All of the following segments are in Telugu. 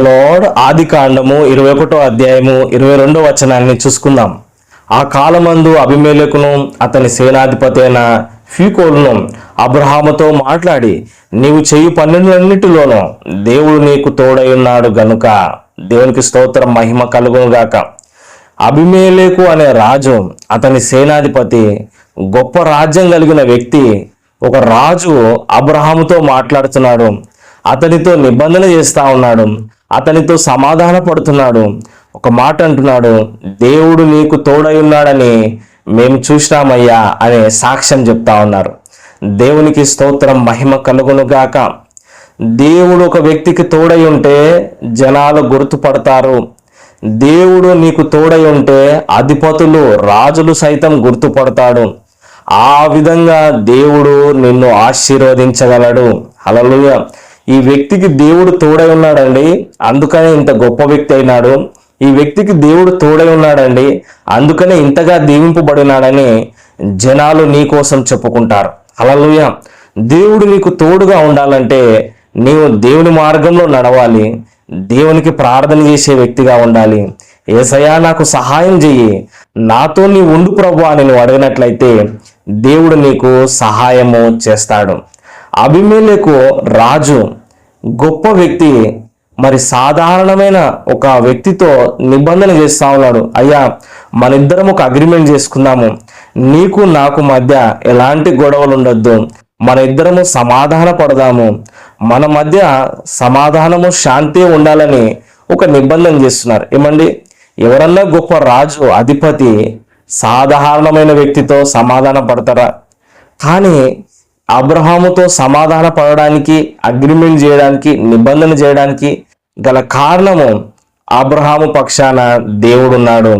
లార్డ్ ఆది కాండము ఇరవై ఒకటో అధ్యాయము ఇరవై రెండో వచనాన్ని చూసుకుందాం. ఆ కాలమందు అభిమేలకును అతని సేనాధిపతి అయిన ఫీకోలును అబ్రహాముతో మాట్లాడి నీవు చెయ్యి పన్నెండులన్నిటిలోనూ దేవుడు నీకు తోడై ఉన్నాడు గనుక దేవునికి స్తోత్రం మహిమ కలుగునుగాక అభిమేలేకు అనే రాజు అతని సేనాధిపతి గొప్ప రాజ్యం కలిగిన వ్యక్తి ఒక రాజు అబ్రహాముతో మాట్లాడుతున్నాడు. అతనితో నిబంధన చేస్తా ఉన్నాడు. అతనితో సమాధాన పడుతున్నాడు ఒక మాట అంటున్నాడు దేవుడు నీకు తోడై ఉన్నాడని మేము చూసినామయ్యా అనే సాక్ష్యం చెప్తా ఉన్నారు. దేవునికి స్తోత్రం మహిమ కలుగునుగాక దేవుడు ఒక వ్యక్తికి తోడై ఉంటే జనాలు గుర్తుపడతారు. దేవుడు నీకు తోడై ఉంటే అధిపతులు రాజులు సైతం గుర్తుపడతాడు. ఆ విధంగా దేవుడు నిన్ను ఆశీర్వదించగలడు. అలలుగా ఈ వ్యక్తికి దేవుడు తోడై ఉన్నాడండి. అందుకనే ఇంత గొప్ప వ్యక్తి అయినాడు. ఈ వ్యక్తికి దేవుడు తోడై ఉన్నాడండి. అందుకనే ఇంతగా దీవింపబడినాడని జనాలు నీకోసం చెప్పుకుంటారు. అలలుయ దేవుడు నీకు తోడుగా ఉండాలంటే నీవు దేవుని మార్గంలో నడవాలి. దేవునికి ప్రార్థన చేసే వ్యక్తిగా ఉండాలి. ఏసయా నాకు సహాయం చెయ్యి. నాతో నీ ఉండు ప్రభు అని నువ్వు అడిగినట్లయితే దేవుడు నీకు సహాయము చేస్తాడు. అభిమేలకు రాజు గొప్ప వ్యక్తి మరి సాధారణమైన ఒక వ్యక్తితో నిబంధన చేస్తా ఉన్నాడు. అయ్యా మన ఇద్దరం ఒక అగ్రిమెంట్ చేసుకుందాము. నీకు నాకు మధ్య ఎలాంటి గొడవలు ఉండొద్దు. మన ఇద్దరము సమాధాన పడదాము. మన మధ్య సమాధానము శాంతి ఉండాలని ఒక నిబంధన చేస్తున్నారు. ఏమండి? ఎవరన్నా గొప్ప రాజు అధిపతి సాధారణమైన వ్యక్తితో సమాధాన పడతారా? కానీ అబ్రహాముతో సమాధాన పడడానికి అగ్రిమెంట్ చేయడానికి నిబంధన చేయడానికి గల కారణము అబ్రహాము పక్షాన దేవుడున్నాడు.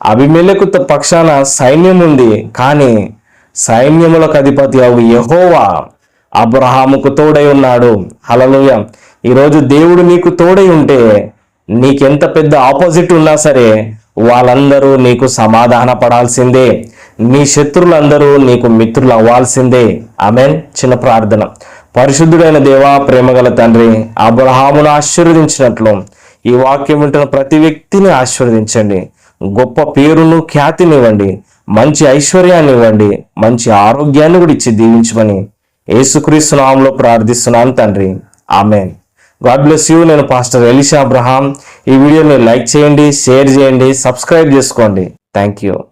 అభిమేలకు పక్షాన సైన్యం ఉంది కానీ సైన్యములకు అధిపతి అవు యహోవా అబ్రహాముకు తోడై ఉన్నాడు. హలలుయ ఈరోజు దేవుడు నీకు తోడై ఉంటే నీకెంత పెద్ద ఆపోజిట్ ఉన్నా సరే వాళ్ళందరూ నీకు సమాధాన పడాల్సిందే. నీ శత్రులందరూ నీకు మిత్రులు అవ్వాల్సిందే. ఆమెన్. చిన్న ప్రార్థన. పరిశుద్ధుడైన దేవా ప్రేమగల తండ్రి అబ్రహామును ఆశీర్వదించినట్లు ఈ వాక్యం వింటున్న ప్రతి వ్యక్తిని ఆశీర్వదించండి. గొప్ప పేరును ఖ్యాతినివ్వండి. మంచి ఐశ్వర్యాన్ని ఇవ్వండి. మంచి ఆరోగ్యాన్ని కూడా ఇచ్చి దీవించమని యేసుక్రీస్తు నామంలో ప్రార్థిస్తున్నాను తండ్రి. ఆమెన్. God bless you. నేను పాస్టర్ ఎలిషా అబ్రహాం. ఈ వీడియోని లైక్ చేయండి షేర్ చేయండి సబ్స్క్రైబ్ చేసుకోండి. Thank you.